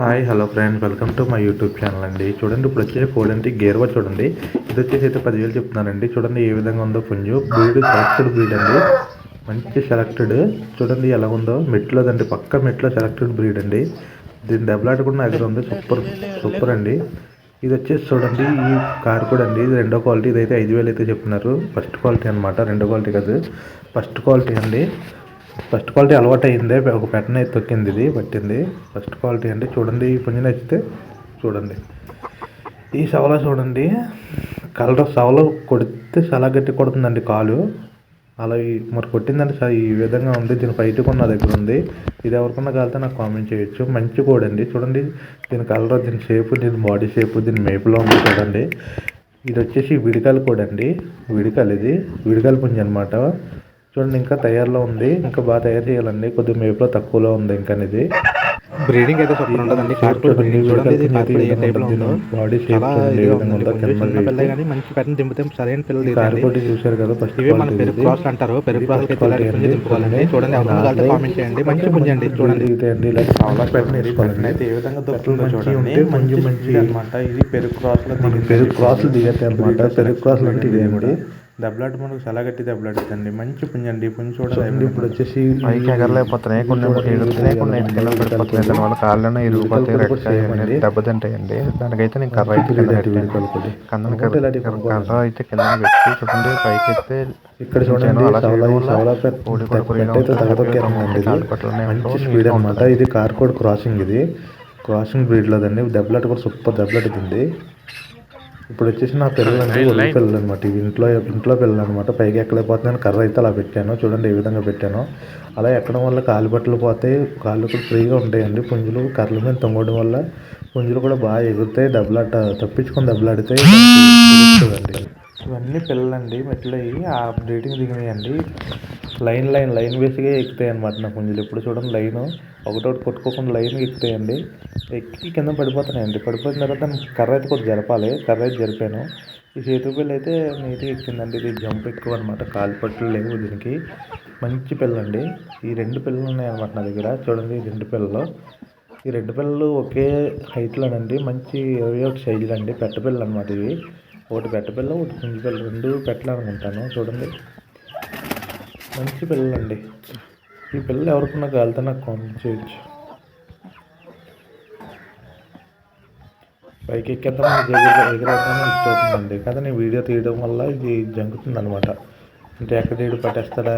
Hi hello friends. Welcome to my YouTube channel అండి. చూడండి ఇప్పుడు వచ్చేసి కోడంటి గేర్వా చూడండి. ఇది వచ్చేసి అయితే పదివేలు చెప్తున్నానండి చూడండి ఏ విధంగా ఉందో పుంజు. బ్రీడ్ సెలెక్టెడ్ బ్రీడ్ అండి. మంచి సెలెక్టెడ్ చూడండి ఎలా ఉందో. మెట్లోదండి పక్క మెట్లో సెలెక్టెడ్ బ్రీడ్ అండి. దీని దెబ్బలాట కూడా నా దగ్గర ఉంది. సూపర్ సూపర్ అండి. ఇది వచ్చేసి చూడండి ఈ కార్ కూడా అండి. ఇది రెండో క్వాలిటీ ఇది అయితే ఐదు వేలు అయితే చెప్తున్నారు. ఫస్ట్ క్వాలిటీ అనమాట రెండో క్వాలిటీ కాదు. ఫస్ట్ క్వాలిటీ అండి. ఫస్ట్ క్వాలిటీ అలవాటు అయిందే ఒక పెట్టన అయితే తొక్కింది ఇది పట్టింది. ఫస్ట్ క్వాలిటీ అండి చూడండి ఈ పుంజు నచ్చితే చూడండి. ఈ సవల చూడండి కలర్ సవల కొడితే చాలా గట్టి కొడుతుందండి కాలు. అలా మరి కొట్టిందంటే సార్ ఈ విధంగా ఉంది దీని ఫైట్ కూడా నా దగ్గర ఉంది. ఇది ఎవరికన్నా కాలితే నాకు కామెంట్ చేయొచ్చు. మంచి కోడండి. అండి చూడండి దీని కలర్ దీని షేప్ దీని బాడీ షేప్ దీని మేపులో ఉంది చూడండి. ఇది వచ్చేసి విడికాల కోడండి. అండి విడికాలు ఇది. విడికాల పుంజి అనమాట చూడండి ఇంకా తయారులో ఉంది. ఇంకా బాగా తయారు చేయాలండి. కొద్దిగా మేపులో తక్కువలో ఉంది ఇంకా ఇది బ్రీడింగ్ అయితే సూపర్ ఉంటుందండి. కార్పొరేట్ బ్రీడింగ్ చూడండి. బాడీ మంచి పెట్టిన దింపితే సరైన పిల్లలు కార్పోటి చూశారు కదా ఫస్ట్ ఇవే మన పెరుగు క్రాస్ అంటారు. పెరుగు క్రాస్ అయితే దింపుకోవాలండి చూడండి కలితే కామెంట్ చేయండి. మంచి పుంజి అండి చూడండి. దిగుతాయండి ఇలా చాలా పెట్టిన వేసుకోవాలండి అయితే ఏ విధంగా దొరుకుతుందో చూడండి. మంచి మంచి అనమాట ఇది పెరుగు క్రాస్లో పెరుగు క్రాసులు దిగతాయి అనమాట పెరుగు క్రాసులు అంటే ఇదే అండి దెబ్బలాట మనకు చాలా గట్టి దెబ్బలాడుతుంది మంచి పుంజి అండి పుంజి చూడండి ఇప్పుడు వచ్చేసి పైకి ఎగరలేకపోతున్నాయి. కొన్ని ఎగురుతున్నాయి. పడిపోతున్నాయి. కాళ్ళను ఇరిగిపోతాయి దెబ్బతింటాయండి. దానికైతే నేను కర్ర అయితే కందన కర్ర అయితే కింద పెట్టి చూడండి. పైకి ఎత్తే ఇక్కడ చూడండి మంచి స్పీడ్ అనమాట ఇది కార్కోడ్ క్రాసింగ్ ఇది. క్రాసింగ్ బ్రీడ్ లోదండి. దెబ్బలాట కూడా సూపర్ దెబ్బలాట ఉంది ఇప్పుడు వచ్చేసి నా పిల్లలు అంటే ఒళ్ళు పిల్లలు అనమాట ఇవి ఇంట్లో ఇంట్లో పిల్లలు అనమాట పైకి ఎక్కలేకపోతున్నాను. కర్ర అయితే అలా పెట్టాను. చూడండి ఏ విధంగా పెట్టాను. అలా ఎక్కడం వల్ల కాలు బట్టలు పోతాయి. కాళ్ళు కూడా ఫ్రీగా ఉంటాయండి. పుంజులు కర్రల మీద తొంగడం వల్ల పుంజులు కూడా బాగా ఎగురుతాయి. దెబ్బలాట తప్పించుకొని దెబ్బలాడితే చూడండి ఇవన్నీ పిల్లలండి. మెట్లు అయ్యి ఆ బ్రీడింగ్ దిగినాయండి. లైన్ లైన్ లైన్ వేసిగా ఎక్కుతాయి అనమాట నా పుంజులు. ఎప్పుడు చూడండి లైన్. ఒకటోటి కొట్టుకోకుండా లైన్ ఎక్కుతాయండి. ఎక్కి కింద పడిపోతున్నాయండి. పడిపోయిన తర్వాత దాన్ని కర్ర అయితే కొద్ది జరపాలి. కర్ర అయితే జరిపాను. ఈ చేతు పిల్ల అయితే నీట్గా ఎక్కిందండి. ఇది జంప్ ఎక్కువ అనమాట కాలిపట్లు లేవు దీనికి. మంచి పిల్లండి. ఈ రెండు పిల్లలు ఉన్నాయి అనమాట నా దగ్గర. చూడండి ఈ రెండు పిల్లలు. ఈ రెండు పిల్లలు ఒకే హైట్లోనండి. మంచి ఇరవై ఒక సైజులు అండి పెట్ట పిల్లలు అనమాట ఇవి. ఒకటి పెట్ట పిల్ల ఒకటి పుంజు పిల్ల. రెండు పెట్టాలనుకుంటాను. చూడండి. మంచి పిల్లలండి ఈ పిల్లలు ఎవరికన్నా కాలితే నాకు కామెంట్ చేయొచ్చు. పైకి ఎక్కేద్దాం ఎగిరేద్దామని చూస్తుందండి కదా నేను వీడియో తీయడం వల్ల ఇది జంకుతుంది అనమాట అంటే ఎక్కడ పట్టేస్తాడా పట్టేస్తారా